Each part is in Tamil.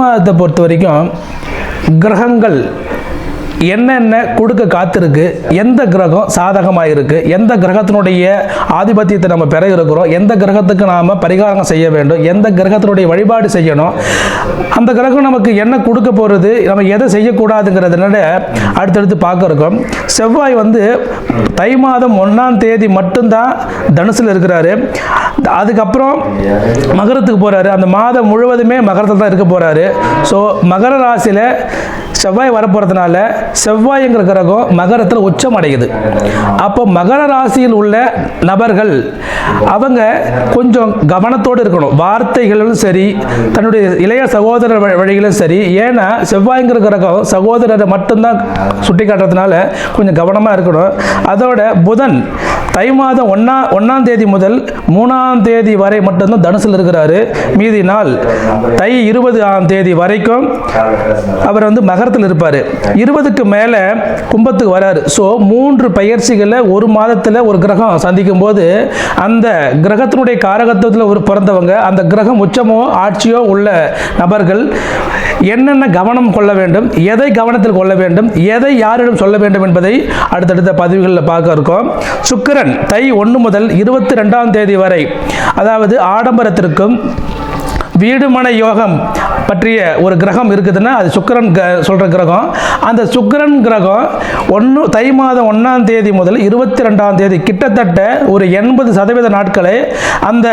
மாதத்தை பொறுத்த வரைக்கும் கிரகங்கள் என்னென்ன கொடுக்க காத்திருக்கு எந்த கிரகம் சாதகமாக இருக்குது எந்த கிரகத்தினுடைய ஆதிபத்தியத்தை நம்ம பெற இருக்கிறோம் எந்த கிரகத்துக்கு நாம் பரிகாரம் செய்ய வேண்டும் எந்த கிரகத்தினுடைய வழிபாடு செய்யணும் அந்த கிரகம் நமக்கு என்ன கொடுக்க போகிறது நம்ம எதை செய்யக்கூடாதுங்கிறதுனால அடுத்தடுத்து பார்க்க இருக்கோம். செவ்வாய் வந்து தை மாதம் ஒன்றாம் தேதி மட்டும்தான் தனுசில் இருக்கிறாரு. அதுக்கப்புறம் மகரத்துக்கு போகிறாரு அந்த மாதம் முழுவதுமே மகரத்தில் தான் இருக்க போகிறாரு ஸோ மகர ராசியில் செவ்வாய் வரப்போகிறதுனால செவ்வாய்ங்கிற கிரகம் மகரத்தில் உச்சம் அடையுது அப்போ மகர ராசியில் உள்ள நபர்கள் அவங்க கொஞ்சம் கவனத்தோடு இருக்கணும். வார்த்தைகளும் சரி தன்னுடைய இளைய சகோதரர் வ- சரி. ஏன்னா செவ்வாய்ங்கிற கிரகம் சகோதரரை மட்டும்தான் சுட்டி காட்டுறதுனால கொஞ்சம் கவனமாக இருக்கணும். அதோட புதன் தை மாதம் ஒன்றா ஒன்றாம் தேதி முதல் மூணாம் தேதி வரை மட்டும்தான் தனுசில் இருக்கிறாரு. மீதி நாள் தை இருபது ஆம் தேதி வரைக்கும் அவர் வந்து மகரத்தில் இருப்பார். இருபதுக்கு மேலே கும்பத்துக்கு வராரு. ஸோ மூன்று பயிற்சிகளை ஒரு மாதத்தில் ஒரு கிரகம் சந்திக்கும் போது அந்த கிரகத்தினுடைய காரகத்துவத்தில் ஒரு பிறந்தவங்க அந்த கிரகம் உச்சமோ ஆட்சியோ உள்ள நபர்கள் என்னென்ன கவனம் கொள்ள வேண்டும் எதை கவனத்தில் கொள்ள வேண்டும் எதை யாரிடம் சொல்ல வேண்டும் என்பதை அடுத்தடுத்த பதிவுகளில் பார்க்க இருக்கோம். சுக்கிரன் தை ஒன்று முதல் இருபத்தி ரெண்டாம் தேதி வரை அதாவது ஆடம்பரத்திற்கும் வீடுமனை யோகம் பற்றிய ஒரு கிரகம் இருக்குதுன்னா அது சுக்கிரன் க சொல்கிற கிரகம். அந்த சுக்கிரன் கிரகம் ஒன்று தை மாதம் ஒன்றாம் தேதி முதல் இருபத்தி ரெண்டாம் தேதி கிட்டத்தட்ட ஒரு எண்பது சதவீத நாட்களை அந்த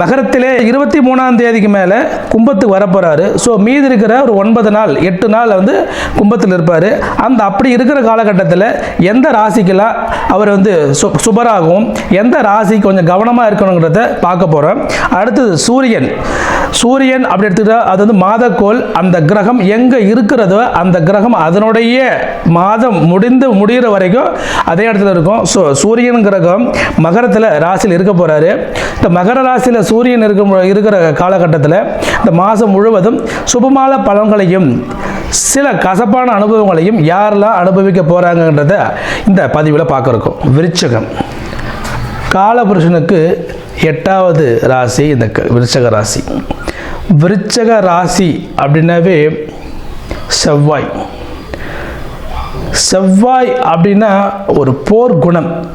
மகரத்திலே இருபத்தி மூணாம் தேதிக்கு மேலே கும்பத்துக்கு வரப்போகிறாரு ஸோ மீதி இருக்கிற ஒரு ஒன்பது நாள் எட்டு நாள் வந்து கும்பத்தில் இருப்பார். அந்த அப்படி இருக்கிற காலகட்டத்தில் எந்த ராசிக்கெல்லாம் அவர் வந்து சு சுபராகவும் எந்த ராசி கொஞ்சம் கவனமாக இருக்கணுங்கிறத பார்க்க போகிறோம் அடுத்தது சூரியன். சூரியன் அப்படி எடுத்துக்கிட்டா அது வந்து மாதக்கோள். அந்த கிரகம் எங்கே இருக்கிறதோ அந்த கிரகம் அதனுடைய மாதம் முடிந்து முடிகிற வரைக்கும் அதே இடத்துல இருக்கும். ஸோ சூரியன் கிரகம் மகரத்தில் ராசியில் இருக்க போகிறாரு இந்த மகர ராசியில் சூரியன் இருக்கும் இருக்கிற காலகட்டத்தில் இந்த மாதம் முழுவதும் சுபமான பலன்களையும் சில கசப்பான அனுபவங்களையும் யாரெல்லாம் அனுபவிக்க போகிறாங்கன்றத இந்த பதிவில் பார்க்க இருக்கோம் விருச்சகம். காலபுருஷனுக்கு எட்டாவது ராசி இந்த க- விருச்சக ராசி. விருச்சக ராசி அப்படின்னாவே செவ்வாய். செவ்வாய் அப்படின்னா ஒரு போர் குணம்.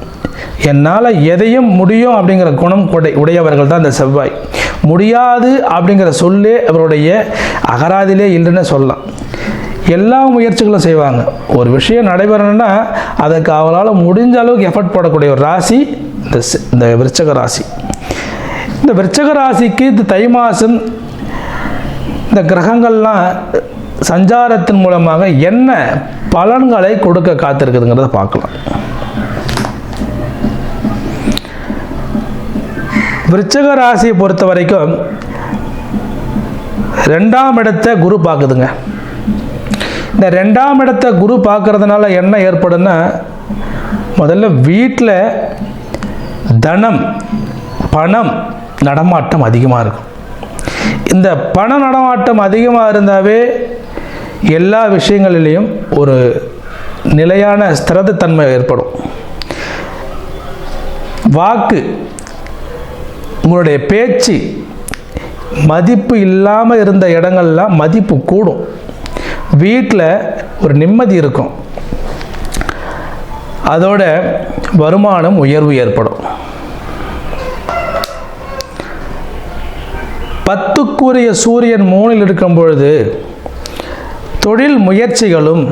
என்னால் எதையும் முடியும் அப்படிங்கிற குணம் உடை உடையவர்கள் தான் இந்த செவ்வாய். முடியாது அப்படிங்கிற சொல்லே அவருடைய அகராதிலே இல்லைன்னு சொல்லலாம். எல்லா முயற்சிகளும் செய்வாங்க. ஒரு விஷயம் நடைபெறணும்னா அதுக்கு அவரால் முடிஞ்ச அளவுக்கு எஃபர்ட் போடக்கூடிய ஒரு ராசி இந்த இந்த விருச்சக ராசி. இந்த விருச்சக ராசிக்கு இந்த தை மாதம் இந்த கிரகங்கள்லாம் சஞ்சாரத்தின் மூலமாக என்ன பலன்களை கொடுக்க காத்திருக்குதுங்கிறத பார்க்கலாம். விருச்சக ராசியை பொறுத்த வரைக்கும் ரெண்டாம் இடத்தை குரு பார்க்குதுங்க. இந்த ரெண்டாம் இடத்தை குரு பார்க்கறதுனால என்ன ஏற்படும்னா முதல்ல வீட்டில் தனம் பணம் நடமாட்டம் அதிகமாக இருக்கும். இந்த பண நடமாட்டம் அதிகமாக இருந்தாவே எல்லா விஷயங்களிலையும் ஒரு நிலையான ஸ்திரத்தன்மை ஏற்படும். வாக்கு உங்களுடைய பேச்சு மதிப்பு இல்லாமல் இருந்த இடங்கள்லாம் மதிப்பு கூடும். வீட்டில் ஒரு நிம்மதி இருக்கும். அதோட வருமானம் உயர்வு ஏற்படும். பத்துக்குரிய சூரியன் மூணில் இருக்கும் பொழுது தொழில் முயற்சிகளும்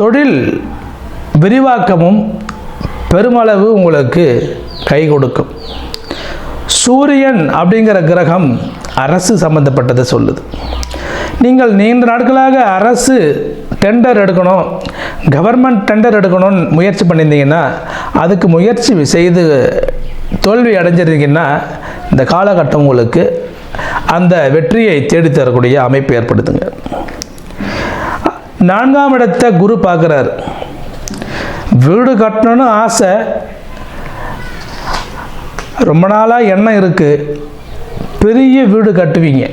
தொழில் விரிவாக்கமும் பெருமளவு உங்களுக்கு கை கொடுக்கும். சூரியன் அப்படிங்கிற கிரகம் அரசு சம்பந்தப்பட்டதை சொல்லுது. நீங்கள் நீண்ட நாட்களாக அரசு டெண்டர் எடுக்கணும் கவர்மெண்ட் டெண்டர் எடுக்கணும்னு முயற்சி பண்ணியிருந்தீங்கன்னா அதுக்கு முயற்சி செய்து தோல்வி அடைஞ்சிருந்தீங்கன்னா இந்த காலகட்டம் உங்களுக்கு அந்த வெற்றியை தேடித்தரக்கூடிய அமைப்பு ஏற்படுத்துங்க. நான்காம் இடத்தை குரு பார்க்குறார். வீடு கட்டணும்னு ஆசை. ரொம்ப நாளாக எண்ணம் இருக்குது பெரிய வீடு கட்டுவீங்க.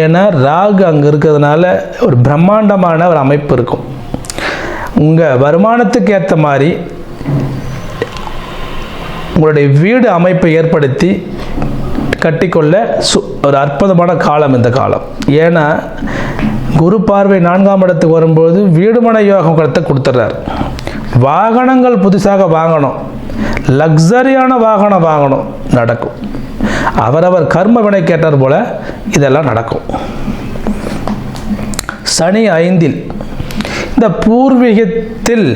ஏன்னா ராகு அங்கே இருக்கிறதுனால ஒரு பிரம்மாண்டமான ஒரு அமைப்பு இருக்கும். உங்கள் வருமானத்துக்கு ஏற்ற மாதிரி உங்களுடைய வீடு அமைப்பை ஏற்படுத்தி கட்டிக்கொள்ள சு ஒரு அற்புதமான காலம் இந்த காலம். ஏன்னா குரு பார்வை நான்காம் இடத்துக்கு வரும்போது வீடுமனை கடத்தை கொடுத்துட்றாரு வாகனங்கள் புதுசாக வாங்கணும். லக்ஸரியான வாகனம் வாங்கணும். நடக்கும். அவரவர் கர்ம வினை கேட்டார் போல இதெல்லாம் நடக்கும். சனி ஐந்தில் இந்த பூர்வீகத்தில்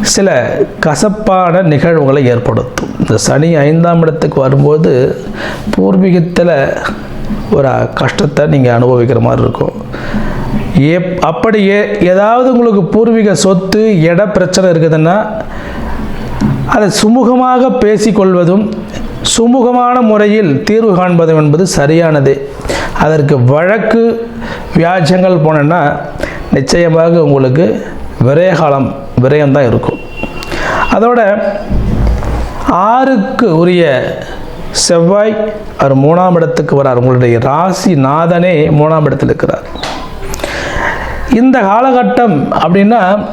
சில கசப்பான நிகழ்வுகளை ஏற்படுத்தும். இந்த சனி ஐந்தாம் இடத்துக்கு வரும்போது பூர்வீகத்தில் ஒரு கஷ்டத்தை நீங்கள் அனுபவிக்கிற மாதிரி இருக்கும். ஏ அப்படியே ஏதாவது உங்களுக்கு பூர்வீக சொத்து இட பிரச்சனை இருக்குதுன்னா அதை சுமூகமாக பேசிக்கொள்வதும் சுமூகமான முறையில் தீர்வு காண்பதும் என்பது சரியானதே. அதற்கு வழக்கு வியாஜங்கள் போனேன்னா நிச்சயமாக உங்களுக்கு விரயகாலம் விரயம்தான் இருக்கும். அதோட ஆறுக்கு உரிய செவ்வாய் அவர் மூணாம் இடத்துக்கு வரார் உங்களுடைய ராசி நாதனே மூணாம் இடத்தில் இருக்கிறார். இந்த காலகட்டம் அப்படின்னா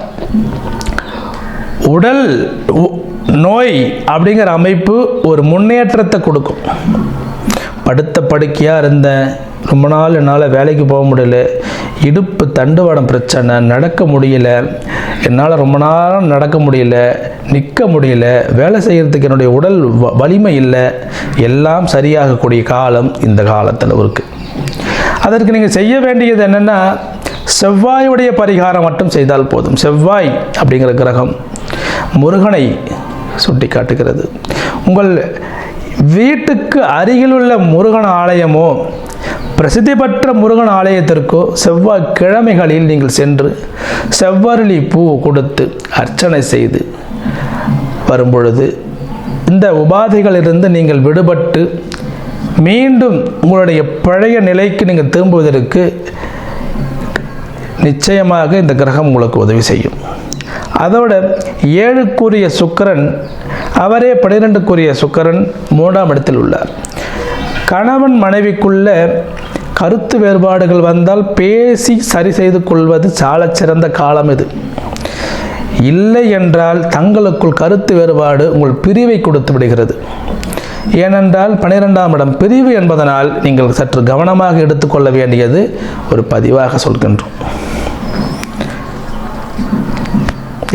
உடல் உ- நோய் அப்படிங்கிற அமைப்பு ஒரு முன்னேற்றத்தை கொடுக்கும். படுத்த படுக்கையாக இருந்தேன். ரொம்ப நாள் என்னால் வேலைக்கு போக முடியல. இடுப்பு தண்டுவடம் பிரச்சனை நடக்க முடியல என்னால் ரொம்ப நேரம் நடக்க முடியல நிற்க முடியல வேலை செய்கிறதுக்கு என்னுடைய உடல் வ- வலிமை இல்லை எல்லாம் சரியாகக்கூடிய காலம் இந்த காலத்தில் இருக்குது அதற்கு நீங்கள் செய்ய வேண்டியது என்னென்னா செவ்வாயுடைய பரிகாரம் மட்டும் செய்தால் போதும். செவ்வாய் அப்படிங்கிற கிரகம் முருகனை சுட்டி காட்டுகிறது உங்கள் வீட்டுக்கு அருகிலுள்ள முருகன் ஆலயமோ பிரசித்தி பெற்ற முருகன் ஆலயத்திற்கோ செவ்வாய் கிழமைகளில் நீங்கள் சென்று செவ்வரளி பூ கொடுத்து அர்ச்சனை செய்து வரும்பொழுது இந்த உபாதைகளிலிருந்து நீங்கள் விடுபட்டு மீண்டும் உங்களுடைய பழைய நிலைக்கு நீங்கள் திரும்புவதற்கு நிச்சயமாக இந்த கிரகம் உங்களுக்கு உதவி செய்யும். அதோட ஏழுக்குரிய சுக்கரன் அவரே பனிரெண்டுக்குரிய சுக்கரன் மூன்றாம் இடத்தில் உள்ளார். கணவன் மனைவிக்குள்ள கருத்து வேறுபாடுகள் வந்தால் பேசி சரி செய்து கொள்வது சாலச் சிறந்த காலம் இது. இல்லை என்றால் தங்களுக்குள் கருத்து வேறுபாடு உங்கள் பிரிவை கொடுத்து விடுகிறது. ஏனென்றால் பனிரெண்டாம் இடம் பிரிவு என்பதனால் நீங்கள் சற்று கவனமாக எடுத்துக்கொள்ள வேண்டியது ஒரு பதிவாக சொல்கின்றோம்.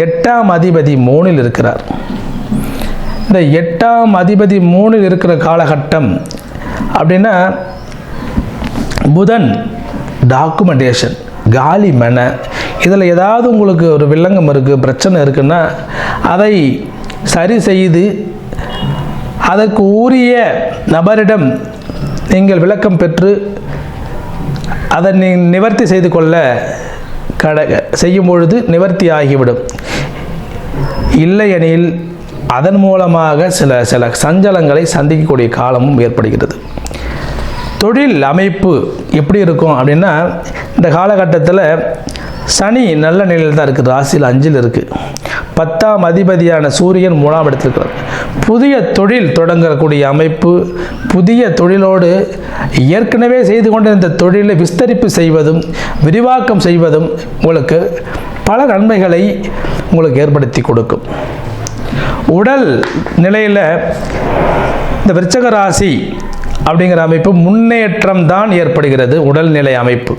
எட்டாம் அதிபதி மூணில் இருக்கிறார். இந்த எட்டாம் அதிபதி மூணில் இருக்கிற காலகட்டம் அப்படின்னா புதன் டாக்குமெண்டேஷன் காலி மனை. இதில் ஏதாவது உங்களுக்கு ஒரு வில்லங்கம் இருக்குது பிரச்சனை இருக்குன்னா அதை சரி செய்து அதற்கு உரிய நபரிடம் நீங்கள் விளக்கம் பெற்று அதை நீ நிவர்த்தி செய்து கொள்ள கட செய்யும் பொழுது நிவர்த்தி ஆகிவிடும். இல்லையெனில் அதன் மூலமாக சில சில சஞ்சலங்களை சந்திக்கக்கூடிய காலமும் ஏற்படுகிறது. தொழில் அமைப்பு எப்படி இருக்கும் அப்படின்னா இந்த காலகட்டத்தில் சனி நல்ல நிலையில் தான் இருக்குது ராசியில் அஞ்சில் இருக்குது பத்தாம் அதிபதியான சூரியன் மூணாம் இடத்தில் புதிய தொழில் தொடங்கக்கூடிய அமைப்பு புதிய தொழிலோடு ஏற்கனவே செய்து கொண்டிருந்த தொழிலை விஸ்தரிப்பு செய்வதும் விரிவாக்கம் செய்வதும் உங்களுக்கு பல நன்மைகளை உங்களுக்கு ஏற்படுத்தி கொடுக்கும். உடல் நிலையில் இந்த விருச்சக ராசி அப்படிங்கிற அமைப்பு முன்னேற்றம் தான் ஏற்படுகிறது உடல்நிலை அமைப்பு.